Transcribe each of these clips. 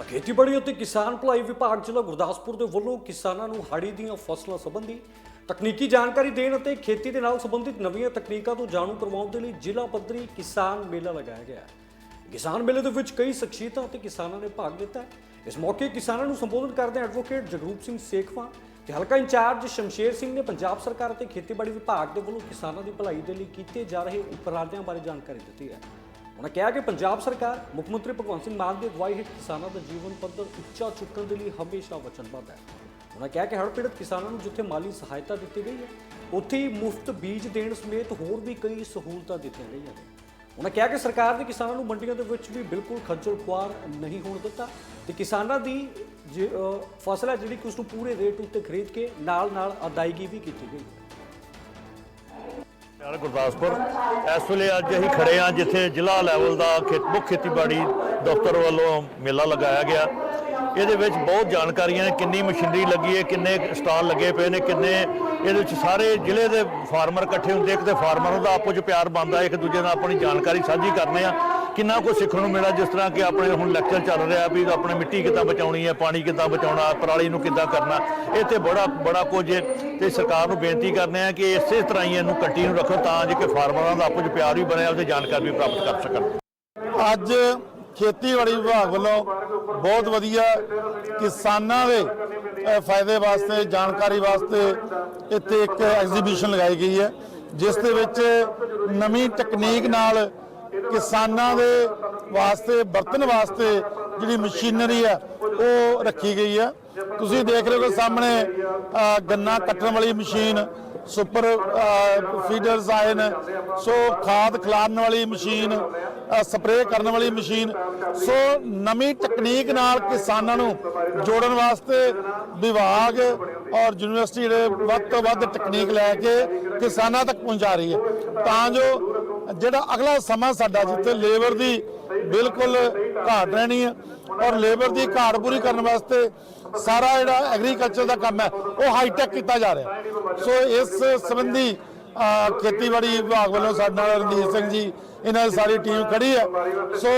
ਤਾਂ ਖੇਤੀਬਾੜੀ ਅਤੇ ਕਿਸਾਨ ਭਲਾਈ ਵਿਭਾਗ ਜ਼ਿਲ੍ਹਾ ਗੁਰਦਾਸਪੁਰ ਦੇ ਵੱਲੋਂ ਕਿਸਾਨਾਂ ਨੂੰ ਹਾੜੀ ਦੀਆਂ ਫਸਲਾਂ ਸੰਬੰਧੀ ਤਕਨੀਕੀ ਜਾਣਕਾਰੀ ਦੇਣ ਅਤੇ ਖੇਤੀ ਦੇ ਨਾਲ ਸੰਬੰਧਿਤ ਨਵੀਆਂ ਤਕਨੀਕਾਂ ਤੋਂ ਜਾਣੂ ਕਰਵਾਉਣ ਦੇ ਲਈ ਜ਼ਿਲ੍ਹਾ ਪੱਧਰੀ ਕਿਸਾਨ ਮੇਲਾ ਲਗਾਇਆ ਗਿਆ ਹੈ। ਕਿਸਾਨ ਮੇਲੇ ਦੇ ਵਿੱਚ ਕਈ ਸ਼ਖਸੀਅਤਾਂ ਅਤੇ ਕਿਸਾਨਾਂ ਨੇ ਭਾਗ ਲਿੱਤਾ ਇਸ ਮੌਕੇ ਕਿਸਾਨਾਂ ਨੂੰ ਸੰਬੋਧਨ ਕਰਦੇ ਐਡਵੋਕੇਟ ਜਗਰੂਪ ਸਿੰਘ ਸੇਖਵਾਂ ਤੇ ਹਲਕਾ ਇੰਚਾਰਜ ਸ਼ਮਸ਼ੇਰ ਸਿੰਘ ਨੇ ਪੰਜਾਬ ਸਰਕਾਰ ਅਤੇ ਖੇਤੀਬਾੜੀ ਵਿਭਾਗ ਦੇ ਵੱਲੋਂ ਕਿਸਾਨਾਂ ਦੀ ਭਲਾਈ ਦੇ ਲਈ ਕੀਤੇ ਜਾ ਰਹੇ ਉਪਰਾਲਿਆਂ ਬਾਰੇ ਜਾਣਕਾਰੀ ਦਿੱਤੀ ਹੈ। ਉਹਨਾਂ ਕਿਹਾ ਕਿ ਪੰਜਾਬ ਸਰਕਾਰ ਮੁੱਖ ਮੰਤਰੀ ਭਗਵੰਤ ਸਿੰਘ ਮਾਨ ਦੀ ਅਗਵਾਈ ਹੇਠ ਕਿਸਾਨਾਂ ਦਾ ਜੀਵਨ ਪੱਧਰ ਉੱਚਾ ਚੁੱਕਣ ਦੇ ਲਈ ਹਮੇਸ਼ਾ ਵਚਨਬੱਧ ਹੈ। ਉਹਨਾਂ ਕਿਹਾ ਕਿ ਹੜ੍ਹ ਪੀੜਤ ਕਿਸਾਨਾਂ ਨੂੰ ਜਿੱਥੇ ਮਾਲੀ ਸਹਾਇਤਾ ਦਿੱਤੀ ਗਈ ਹੈ ਉੱਥੇ ਹੀ ਮੁਫਤ ਬੀਜ ਦੇਣ ਸਮੇਤ ਹੋਰ ਵੀ ਕਈ ਸਹੂਲਤਾਂ ਦਿੱਤੀਆਂ ਗਈਆਂ ਨੇ। ਉਹਨਾਂ ਕਿਹਾ ਕਿ ਸਰਕਾਰ ਨੇ ਕਿਸਾਨਾਂ ਨੂੰ ਮੰਡੀਆਂ ਦੇ ਵਿੱਚ ਵੀ ਬਿਲਕੁਲ ਖੱਜਲ ਖੁਆਰ ਨਹੀਂ ਹੋਣ ਦਿੱਤਾ ਤੇ ਕਿਸਾਨਾਂ ਦੀ ਜੇ, ਫਸਲ ਹੈ ਜਿਹੜੀ ਕਿ ਉਸ ਨੂੰ ਪੂਰੇ ਰੇਟ ਉੱਤੇ ਖਰੀਦ ਕੇ ਨਾਲ ਨਾਲ ਅਦਾਇਗੀ ਵੀ ਕੀਤੀ ਗਈ ਯਾਰ ਗੁਰਦਾਸਪੁਰ। ਇਸ ਵੇਲੇ ਅੱਜ ਅਸੀਂ ਖੜੇ ਆ ਜਿੱਥੇ ਜ਼ਿਲ੍ਹਾ ਲੈਵਲ ਦਾ ਖੇਤ ਮੁੱਖ ਖੇਤੀਬਾੜੀ ਦਫ਼ਤਰ ਵੱਲੋਂ ਮੇਲਾ ਲਗਾਇਆ ਗਿਆ। ਇਹਦੇ ਵਿੱਚ ਬਹੁਤ ਜਾਣਕਾਰੀਆਂ ਨੇ, ਕਿੰਨੀ ਮਸ਼ੀਨਰੀ ਲੱਗੀ ਹੈ, ਕਿੰਨੇ ਸਟਾਲ ਲੱਗੇ ਪਏ ਨੇ, ਕਿੰਨੇ ਇਹਦੇ ਵਿੱਚ ਸਾਰੇ ਜ਼ਿਲ੍ਹੇ ਦੇ ਫਾਰਮਰ ਇਕੱਠੇ ਹੁੰਦੇ ਇੱਕ ਤੇ ਫਾਰਮਰ ਦਾ ਆਪੋ ਚ ਪਿਆਰ ਬਣਦਾ ਇੱਕ ਦੂਜੇ ਨਾਲ ਆਪਣੀ ਜਾਣਕਾਰੀ ਸਾਂਝੀ ਕਰਨੇ ਆ। ਕਿੰਨਾ ਕੁਝ ਸਿੱਖਣ ਨੂੰ ਮਿਲਿਆ, ਜਿਸ ਤਰ੍ਹਾਂ ਕਿ ਆਪਣੇ ਹੁਣ ਲੈਕਚਰ ਚੱਲ ਰਿਹਾ ਵੀ ਆਪਣੇ ਮਿੱਟੀ ਕਿੱਦਾਂ ਬਚਾਉਣੀ ਹੈ, ਪਾਣੀ ਕਿੱਦਾਂ ਬਚਾਉਣਾ, ਪਰਾਲੀ ਨੂੰ ਕਿੱਦਾਂ ਕਰਨਾ ਇਹ ਤੇ ਬੜਾ ਬੜਾ ਕੁਝ ਹੈ ਤੇ ਸਰਕਾਰ ਨੂੰ ਬੇਨਤੀ ਕਰਨੇ ਆ ਕਿ ਇਸੇ ਤਰ੍ਹਾਂ ਹੀ ਇਹਨੂੰ ਕੰਟੀਨਿਊ ਰੱਖੋ ਤਾਂ ਜੋ ਕਿ ਫਾਰਮਰਾਂ ਦਾ ਆਪੋ ਚ ਪਿਆਰ ਵੀ ਬਣਿਆ ਤੇ ਜਾਣਕਾਰੀ ਵੀ ਪ੍ਰਾਪਤ ਕਰ ਸਕਣ। ਅੱਜ ਖੇਤੀਬਾੜੀ ਵਿਭਾਗ ਵੱਲੋਂ ਬਹੁਤ ਵਧੀਆ ਕਿਸਾਨਾਂ ਦੇ ਫਾਇਦੇ ਵਾਸਤੇ, ਜਾਣਕਾਰੀ ਵਾਸਤੇ ਇੱਥੇ ਇੱਕ ਐਗਜ਼ੀਬਿਸ਼ਨ ਲਗਾਈ ਗਈ ਹੈ, ਜਿਸ ਦੇ ਵਿੱਚ ਨਵੀਂ ਤਕਨੀਕ ਨਾਲ ਕਿਸਾਨਾਂ ਦੇ ਵਾਸਤੇ ਵਰਤਣ ਵਾਸਤੇ ਜਿਹੜੀ ਮਸ਼ੀਨਰੀ ਹੈ ਉਹ ਰੱਖੀ ਗਈ ਹੈ ਤੁਸੀਂ ਦੇਖ ਰਹੇ ਹੋ ਸਾਹਮਣੇ ਗੰਨਾ ਕੱਟਣ ਵਾਲੀ ਮਸ਼ੀਨ, ਸੁਪਰ ਫੀਡਰਸ ਆਏ ਨੇ। ਸੋ ਖਾਦ ਖਿਲਾਰਨ ਵਾਲੀ ਮਸ਼ੀਨ ਸਪਰੇਅ ਕਰਨ ਵਾਲੀ ਮਸ਼ੀਨ। ਸੋ ਨਵੀਂ ਤਕਨੀਕ ਨਾਲ ਕਿਸਾਨਾਂ ਨੂੰ ਜੋੜਨ ਵਾਸਤੇ ਵਿਭਾਗ ਔਰ ਯੂਨੀਵਰਸਿਟੀ ਜਿਹੜੇ ਵੱਧ ਤੋਂ ਵੱਧ ਤਕਨੀਕ ਲੈ ਕੇ ਕਿਸਾਨਾਂ ਤੱਕ ਪਹੁੰਚਾ ਰਹੀ ਹੈ। ਤਾਂ ਜੋ ਜਿਹੜਾ ਅਗਲਾ ਸਮਾਂ ਸਾਡਾ ਜਿੱਥੇ ਲੇਬਰ ਦੀ ਬਿਲਕੁਲ ਘਾਟ ਰਹਿਣੀ ਹੈ ਔਰ ਲੇਬਰ ਦੀ ਘਾਟ ਪੂਰੀ ਕਰਨ ਵਾਸਤੇ ਸਾਰਾ ਜਿਹੜਾ ਐਗਰੀਕਲਚਰ ਦਾ ਕੰਮ ਹੈ, ਉਹ ਹਾਈਟੈਕ ਕੀਤਾ ਜਾ ਰਿਹਾ। ਸੋ ਇਸ ਸੰਬੰਧੀ ਖੇਤੀਬਾੜੀ ਵਿਭਾਗ ਵੱਲੋਂ ਸਾਡੇ ਨਾਲ ਰਣਜੀਤ ਸਿੰਘ ਜੀ, ਇਹਨਾਂ ਦੀ ਸਾਰੀ ਟੀਮ ਖੜੀ ਹੈ ਸੋ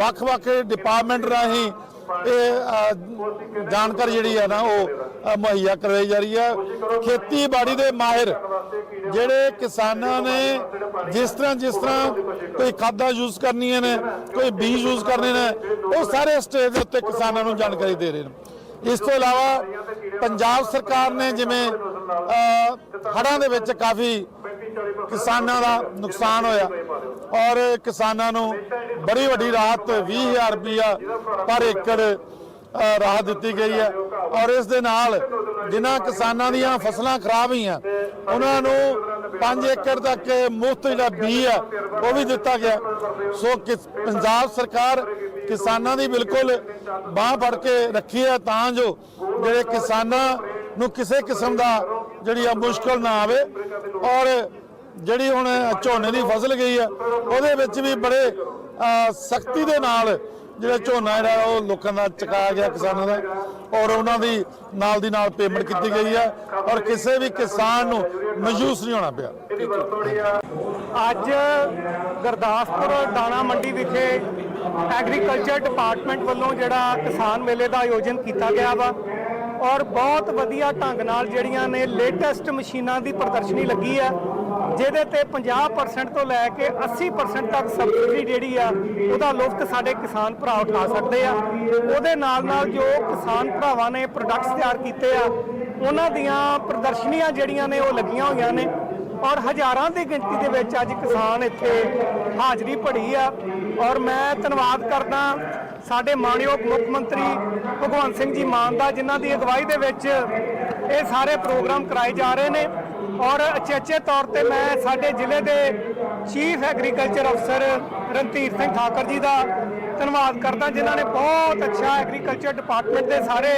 ਵੱਖ-ਵੱਖ ਡਿਪਾਰਟਮੈਂਟ ਰਾਹੀਂ ਇਹ ਜਾਣਕਾਰੀ ਜਿਹੜੀ ਹੈ ਨਾ, ਉਹ ਮੁਹੱਈਆ ਕਰਵਾਈ ਜਾ ਰਹੀ ਹੈ ਖੇਤੀਬਾੜੀ ਦੇ ਮਾਹਿਰ ਜਿਹੜੇ ਕਿਸਾਨਾਂ ਨੇ ਜਿਸ ਤਰ੍ਹਾਂ ਜਿਸ ਤਰ੍ਹਾਂ ਕੋਈ ਖਾਦਾਂ ਯੂਜ਼ ਕਰਨੀਆਂ ਨੇ ਕੋਈ ਬੀਜ ਯੂਜ਼ ਕਰਨੇ ਨੇ ਉਹ ਸਾਰੇ ਸਟੇਜ ਦੇ ਉੱਤੇ ਕਿਸਾਨਾਂ ਨੂੰ ਜਾਣਕਾਰੀ ਦੇ ਰਹੇ ਨੇ। ਇਸ ਤੋਂ ਇਲਾਵਾ ਪੰਜਾਬ ਸਰਕਾਰ ਨੇ ਜਿਵੇਂ ਹੜ੍ਹਾਂ ਦੇ ਵਿੱਚ ਕਾਫੀ ਕਿਸਾਨਾਂ ਦਾ ਨੁਕਸਾਨ ਹੋਇਆ। ਔਰ ਕਿਸਾਨਾਂ ਨੂੰ ਬੜੀ ਵੱਡੀ ਰਾਹਤ 20000 ਰੁਪਇਆ ਪਰ ਏਕੜ ਰਾਹਤ ਦਿੱਤੀ ਗਈ ਹੈ। ਔਰ ਇਸ ਦੇ ਨਾਲ ਜਿਨ੍ਹਾਂ ਕਿਸਾਨਾਂ ਦੀਆਂ ਫਸਲਾਂ ਖਰਾਬ ਹੋਈਆਂ ਉਹਨਾਂ ਨੂੰ 5 ਏਕੜ ਤੱਕ ਮੁਫਤ ਜਿਹੜਾ ਬੀ ਹੈ ਉਹ ਵੀ ਦਿੱਤਾ ਗਿਆ। ਸੋ ਕਿਸ- ਪੰਜਾਬ ਸਰਕਾਰ ਕਿਸਾਨਾਂ ਦੀ ਬਿਲਕੁਲ ਬਾਹ ਫੜ ਕੇ ਰੱਖੀ ਹੈ ਤਾਂ ਜੋ ਜਿਹੜੇ ਕਿਸਾਨਾਂ ਨੂੰ ਕਿਸੇ ਕਿਸਮ ਦਾ ਜਿਹੜੀ ਆ ਮੁਸ਼ਕਲ ਨਾ ਆਵੇ ਔਰ ਜਿਹੜੀ ਹੁਣ ਝੋਨੇ ਦੀ ਫਸਲ ਗਈ ਹੈ ਉਹਦੇ ਵਿੱਚ ਵੀ ਬੜੇ ਸਖਤੀ ਦੇ ਨਾਲ ਜਿਹੜਾ ਝੋਨਾ ਜਿਹੜਾ ਉਹ ਲੋਕਾਂ ਦਾ ਚੁਕਾਇਆ ਗਿਆ ਕਿਸਾਨਾਂ ਦਾ, ਔਰ ਉਹਨਾਂ ਦੀ ਨਾਲ ਦੀ ਨਾਲ ਪੇਮੈਂਟ ਕੀਤੀ ਗਈ ਹੈ ਔਰ ਕਿਸੇ ਵੀ ਕਿਸਾਨ ਨੂੰ ਮਜੂਸ ਨਹੀਂ ਹੋਣਾ ਪਿਆ। ਅੱਜ ਗੁਰਦਾਸਪੁਰ ਦਾਣਾ ਮੰਡੀ ਵਿਖੇ ਐਗਰੀਕਲਚਰ ਡਿਪਾਰਟਮੈਂਟ ਵੱਲੋਂ ਜਿਹੜਾ ਕਿਸਾਨ ਮੇਲੇ ਦਾ ਆਯੋਜਨ ਕੀਤਾ ਗਿਆ ਵਾ, ਔਰ ਬਹੁਤ ਵਧੀਆ ਢੰਗ ਨਾਲ ਜਿਹੜੀਆਂ ਨੇ ਲੇਟੈਸਟ ਮਸ਼ੀਨਾਂ ਦੀ ਪ੍ਰਦਰਸ਼ਨੀ ਲੱਗੀ ਆ ਜਿਹਦੇ ਤੇ 50% ਤੋਂ ਲੈ ਕੇ 80% ਤੱਕ ਸਬਸਿਡੀ ਜਿਹੜੀ ਆ, ਉਹਦਾ ਲੁਫਤ ਸਾਡੇ ਕਿਸਾਨ ਭਰਾ ਉਠਾ ਸਕਦੇ ਆ। ਉਹਦੇ ਨਾਲ ਨਾਲ ਜੋ ਕਿਸਾਨ ਭਰਾਵਾਂ ਨੇ ਪ੍ਰੋਡਕਟਸ ਤਿਆਰ ਕੀਤੇ ਆ, ਉਹਨਾਂ ਦੀਆਂ ਪ੍ਰਦਰਸ਼ਨੀਆਂ ਜਿਹੜੀਆਂ ਨੇ ਉਹ ਲੱਗੀਆਂ ਹੋਈਆਂ ਨੇ। ਔਰ ਹਜ਼ਾਰਾਂ ਦੀ ਗਿਣਤੀ ਦੇ ਵਿੱਚ ਅੱਜ ਕਿਸਾਨ ਇੱਥੇ ਹਾਜ਼ਰੀ ਭਰੀ ਆ। ਔਰ ਮੈਂ ਧੰਨਵਾਦ ਕਰਦਾ ਸਾਡੇ ਮਾਣਯੋਗ ਮੁੱਖ ਮੰਤਰੀ ਭਗਵੰਤ ਸਿੰਘ ਜੀ ਮਾਨ ਦਾ, ਜਿਨ੍ਹਾਂ ਦੀ ਅਗਵਾਈ ਦੇ ਵਿੱਚ ਇਹ ਸਾਰੇ ਪ੍ਰੋਗਰਾਮ ਕਰਾਏ ਜਾ ਰਹੇ ਨੇ। ਔਰ ਅਚੇਚੇ ਤੌਰ ਤੇ ਮੈਂ ਸਾਡੇ ਜ਼ਿਲ੍ਹੇ ਦੇ ਚੀਫ ਐਗਰੀਕਲਚਰ ਅਫਸਰ ਰਣਧੀਰ ਸਿੰਘ ਠਾਕਰ ਜੀ ਦਾ ਧੰਨਵਾਦ ਕਰਦਾ, ਜਿਨ੍ਹਾਂ ਨੇ ਬਹੁਤ ਅੱਛਾ ਐਗਰੀਕਲਚਰ ਡਿਪਾਰਟਮੈਂਟ ਦੇ ਸਾਰੇ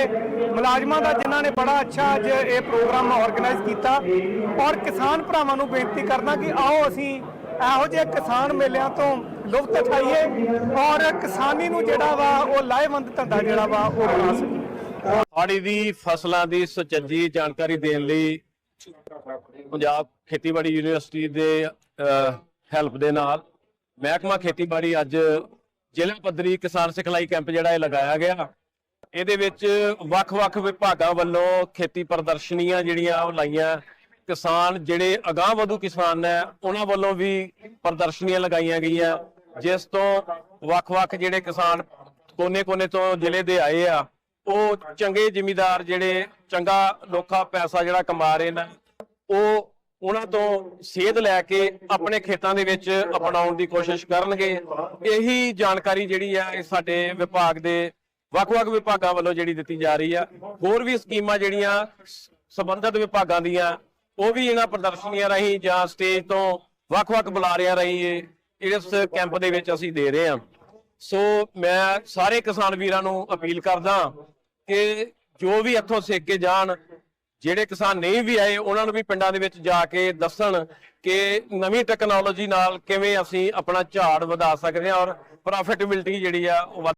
ਮੁਲਾਜ਼ਮਾਂ ਦਾ, ਜਿਨ੍ਹਾਂ ਨੇ ਬੜਾ ਅੱਛਾ ਅੱਜ ਇਹ ਪ੍ਰੋਗਰਾਮ ਆਰਗੇਨਾਈਜ਼ ਕੀਤਾ। ਔਰ ਕਿਸਾਨ ਭਰਾਵਾਂ ਨੂੰ ਬੇਨਤੀ ਕਰਦਾ ਕਿ ਆਓ ਅਸੀਂ ਇਹੋ ਜਿਹੇ ਕਿਸਾਨ ਮੇਲਿਆਂ ਤੋਂ ਲੁਫਤ ਉਠਾਈਏ ਔਰ ਕਿਸਾਨੀ ਨੂੰ ਜਿਹੜਾ ਵਾ, ਉਹ ਲਾਹੇਵੰਦ ਧੰਦਾ ਜਿਹੜਾ ਵਾ, ਉਹ ਬਣਾ ਸਕੀਏ। ਹਾੜੀ ਦੀ ਫਸਲਾਂ ਦੀ ਸੁਚੱਜੀ ਜਾਣਕਾਰੀ ਦੇਣ ਲਈ ਪੰਜਾਬ ਖੇਤੀਬਾੜੀ ਯੂਨੀਵਰਸਿਟੀ ਦੇ ਹੈਲਪ ਦੇ ਨਾਲ ਮਹਿਕਮਾ ਖੇਤੀਬਾੜੀ ਅੱਜ ਜ਼ਿਲ੍ਹਾ ਪੱਧਰੀ ਕਿਸਾਨ ਸਿਖਲਾਈ ਕੈਂਪ ਜਿਹੜਾ ਇਹ ਲਗਾਇਆ ਗਿਆ। ਇਹਦੇ ਵਿੱਚ ਵੱਖ-ਵੱਖ ਵਿਭਾਗਾਂ ਵੱਲੋਂ ਖੇਤੀ ਪ੍ਰਦਰਸ਼ਨੀਆਂ ਜਿਹੜੀਆਂ ਉਹ ਲਾਈਆਂ। ਕਿਸਾਨ ਜਿਹੜੇ ਅਗਾਂਹ ਵਧੂ ਕਿਸਾਨ ਨੇ ਉਹਨਾਂ ਵੱਲੋਂ ਵੀ ਪ੍ਰਦਰਸ਼ਨੀਆਂ ਲਗਾਈਆਂ ਗਈਆਂ। ਜਿਸ ਤੋਂ ਵੱਖ-ਵੱਖ ਜਿਹੜੇ ਕਿਸਾਨ ਕੋਨੇ-ਕੋਨੇ ਤੋਂ ਜ਼ਿਲ੍ਹੇ ਦੇ ਆਏ ਆ, ਉਹ ਚੰਗੇ ਜ਼ਿਮੀਦਾਰ ਜਿਹੜੇ ਚੰਗਾ ਲੋਕਾ ਪੈਸਾ ਜਿਹੜਾ ਕਮਾ ਰਹੇ ਨੇ ਉਹ ਉਹਨਾਂ ਤੋਂ ਸੇਧ ਲੈ ਕੇ ਆਪਣੇ ਖੇਤਾਂ ਦੇ ਵਿੱਚ ਅਪਣਾਉਣ ਦੀ ਕੋਸ਼ਿਸ਼ ਕਰਨਗੇ। ਇਹੀ ਜਾਣਕਾਰੀ ਜਿਹੜੀ ਆ ਇਹ ਸਾਡੇ ਵਿਭਾਗ ਦੇ ਵੱਖ-ਵੱਖ ਵਿਭਾਗਾਂ ਵੱਲੋਂ ਜਿਹੜੀ ਦਿੱਤੀ ਜਾ ਰਹੀ ਆ। ਹੋਰ ਵੀ ਸਕੀਮਾਂ ਜਿਹੜੀਆਂ ਸ- ਸੰਬੰਧਿਤ ਵਿਭਾਗਾਂ ਦੀਆਂ, ਉਹ ਵੀ ਇਹਨਾਂ ਪ੍ਰਦਰਸ਼ਨੀਆਂ ਰਾਹੀਂ ਜਾਂ ਸਟੇਜ ਤੋਂ ਵੱਖ-ਵੱਖ ਬੁਲਾਰਿਆਂ ਰਾਹੀਂ ਇਸ ਕੈਂਪ ਦੇ ਵਿੱਚ ਅਸੀਂ ਦੇ ਰਹੇ ਹਾਂ। ਸੋ ਮੈਂ ਸਾਰੇ ਕਿਸਾਨ ਵੀਰਾਂ ਨੂੰ ਅਪੀਲ ਕਰਦਾ ਕਿ ਜੋ ਵੀ ਇੱਥੋਂ ਸਿੱਖ ਕੇ ਜਾਣ ਜਿਹੜੇ ਕਿਸਾਨ ਨਹੀਂ ਵੀ ਆਏ, ਉਹਨਾਂ ਨੂੰ ਵੀ ਪਿੰਡਾਂ ਦੇ ਵਿੱਚ ਜਾ ਕੇ ਦੱਸਣ ਕਿ ਨਵੀਂ ਟੈਕਨੋਲੋਜੀ ਨਾਲ ਕਿਵੇਂ ਅਸੀਂ ਆਪਣਾ ਝਾੜ ਵਧਾ ਸਕਦੇ ਹਾਂ ਔਰ ਪ੍ਰੋਫਿਟੇਬਿਲਟੀ ਜਿਹੜੀ ਆ ਉਹ ਵੱਧ